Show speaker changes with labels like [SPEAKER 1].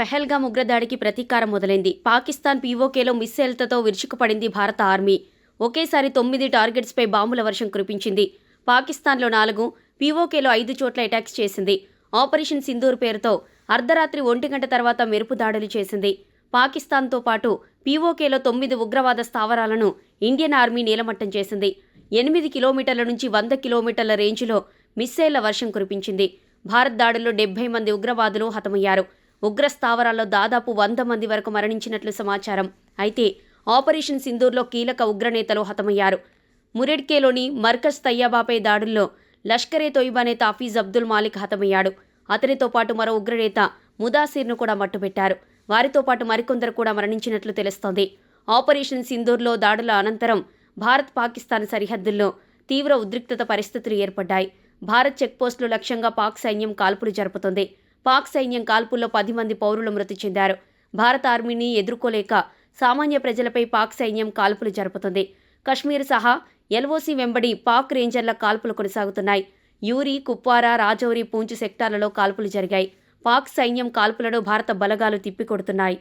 [SPEAKER 1] పెహల్గాం ఉగ్రదాడికి ప్రతీకారం మొదలైంది. పాకిస్తాన్ పీఓకేలో మిస్సైల్తో విరుచుకుపడింది భారత ఆర్మీ. ఒకేసారి తొమ్మిది టార్గెట్స్పై బాంబుల వర్షం కురిపించింది. పాకిస్తాన్లో నాలుగు పీఓకేలో ఐదు చోట్ల అటాక్స్ చేసింది. ఆపరేషన్ సింధూర్ పేరుతో అర్ధరాత్రి ఒంటి గంట తర్వాత మెరుపు దాడులు చేసింది. పాకిస్తాన్తో పాటు పీఓకేలో తొమ్మిది ఉగ్రవాద స్థావరాలను ఇండియన్ ఆర్మీ నీలమట్టం చేసింది. ఎనిమిది కిలోమీటర్ల నుంచి వంద కిలోమీటర్ల రేంజ్లో మిస్సైళ్ళ వర్షం కురిపించింది. భారత్ దాడుల్లో డెబ్బై మంది ఉగ్రవాదులు హతమయ్యారు. ఉగ్ర స్థావరాల్లో దాదాపు వంద మంది వరకు మరణించినట్లు సమాచారం. అయితే ఆపరేషన్ సింధూర్లో కీలక ఉగ్రనేతలు హతమయ్యారు. మురెడ్కేలోని మర్కజ్ తయ్యాబాపై దాడుల్లో లష్కరే తొయిబా నేత హఫీజ్ అబ్దుల్ మాలిక్ హతమయ్యాడు. అతనితో పాటు మరో ఉగ్రనేత ముదాసిర్ను కూడా మట్టుపెట్టారు వారితో పాటు మరికొందరు కూడా మరణించినట్లు తెలుస్తోంది. ఆపరేషన్ సింధూర్లో దాడుల అనంతరం భారత్ పాకిస్తాన్ సరిహద్దుల్లో తీవ్ర ఉద్రిక్తత పరిస్థితులు ఏర్పడ్డాయి. భారత్ చెక్పోస్టులు లక్ష్యంగా పాక్ సైన్యం కాల్పులు జరుపుతోంది. పాక్ సైన్యం కాల్పుల్లో పది మంది పౌరులు మృతి చెందారు. భారత ఆర్మీని ఎదుర్కోలేక సామాన్య ప్రజలపై పాక్ సైన్యం కాల్పులు జరుపుతుంది. కశ్మీర్ సహా ఎల్ఓసి వెంబడి పాక్ రేంజర్ల కాల్పులు కొనసాగుతున్నాయి. యూరి కుప్వారా రాజౌరి పూంచ్ సెక్టార్లలో కాల్పులు జరిగాయి. పాక్ సైన్యం కాల్పులను భారత బలగాలు తిప్పికొడుతున్నాయి.